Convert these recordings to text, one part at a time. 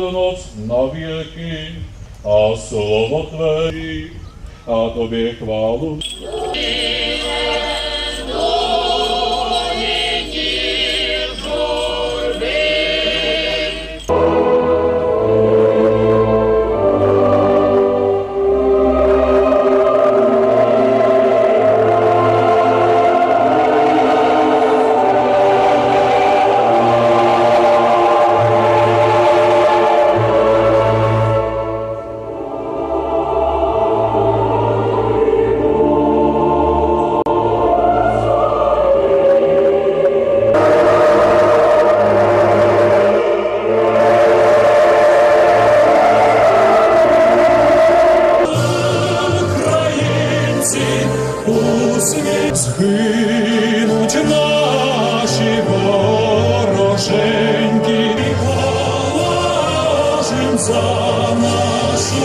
noc na věky a slovo Tvé, a Tobě chválu. За нашу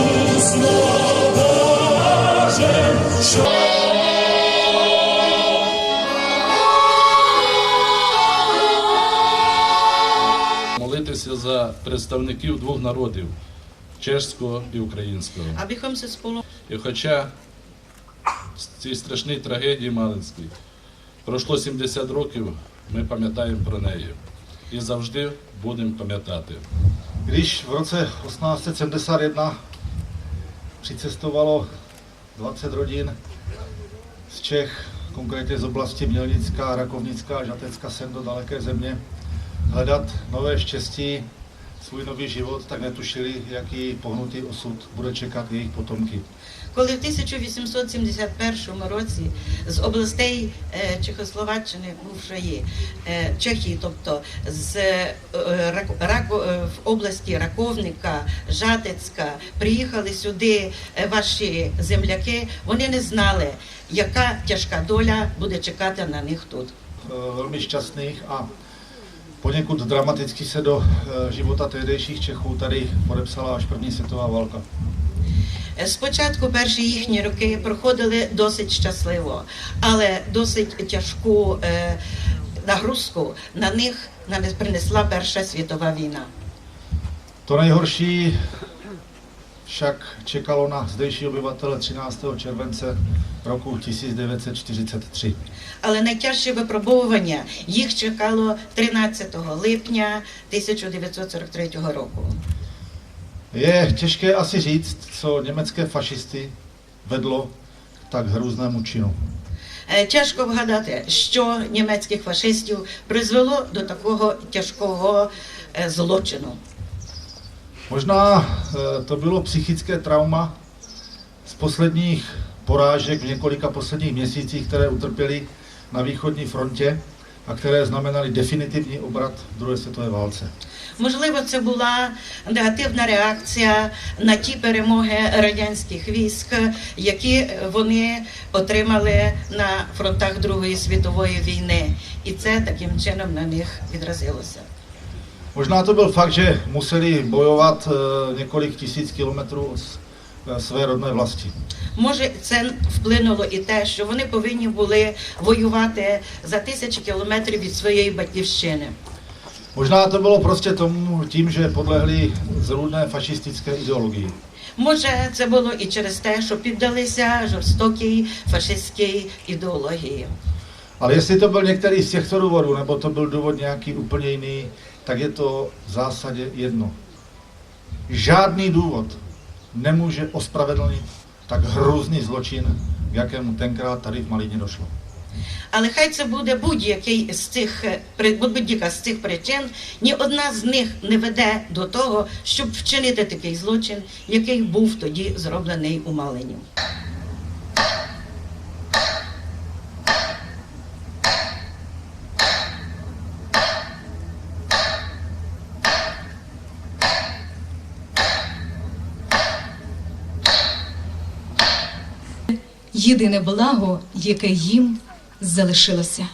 молитися за представників двох народів чеського і українського. І хоча з цій страшній трагедії Малинській пройшло 70 rokів, ми пам'ятаємо про неї і завжди будемо пам'ятати. Když v roce 1871 přicestovalo 20 rodin z Čech, konkrétně z oblasti Mělnická, Rakovnická, Žatecka sem do daleké země, hledat nové štěstí, svůj nový život, tak netušili, jaký pohnutý osud bude čekat jejich potomky. коли в 1871 році з областей е, Чехословаччини бувшої е, Чехії, тобто з е, в області Раковника, Жатецька, приїхали сюди ваші земляки, вони не знали, яка тяжка доля буде чекати на них тут. Velmi šťastných a poněkud dramaticky se do eh, života tehdejších Čechů tady podepsala až první světová válka. Спочатку перші їхні роки проходили досить щасливо, але досить тяжку е, нагрузку на них принесла Перша світова війна. To nejhorší však čekalo na zdejší obyvatele 13. července roku 1943. Але найтяжче випробовування їх чекало 13 липня 1943 року. Je těžké asi říct, co německé fašisty vedlo k tak hrůznému činu. Е, Тяжко вгадати, що німецьких фашистів призвело до такого тяжкого е, злочину. Možná eh, to bylo psychické trauma z posledních porážek v několika posledních měsících, které utrpěli na východní frontě a které znamenaly definitivní obrat v druhé světové válce. Можливо, це була негативна реакція на ті перемоги радянських військ, які вони отримали на фронтах Другої світової війни, і це таким чином на них відразилося. Možná to byl fakt, že museli bojovat eh, několik tisíc kilometrů eh, své rodné vlasti. Може, це вплинуло і те, що вони повинні були воювати за тисячі кілометрів від своєї батьківщини. Možná to bylo prostě tomu tím, že podlehli zrůdné fašistické ideologii. Може, це було і через те, що піддалися жорстокій фашистській ідеології. Ale jestli to byl některý z těchto důvodů, nebo to byl důvod nějaký úplně jiný, tak je to v zásadě jedno. Žádný důvod nemůže ospravedlnit tak hrůzný zločin, k jakému tenkrát tady v Malíně došlo. Але хай це буде будь-який з цих будь-яка з цих причин, ні одна з них не веде до того, щоб вчинити такий злочин, який був тоді зроблений у Малині. Єдине благо, яке їм залишилося.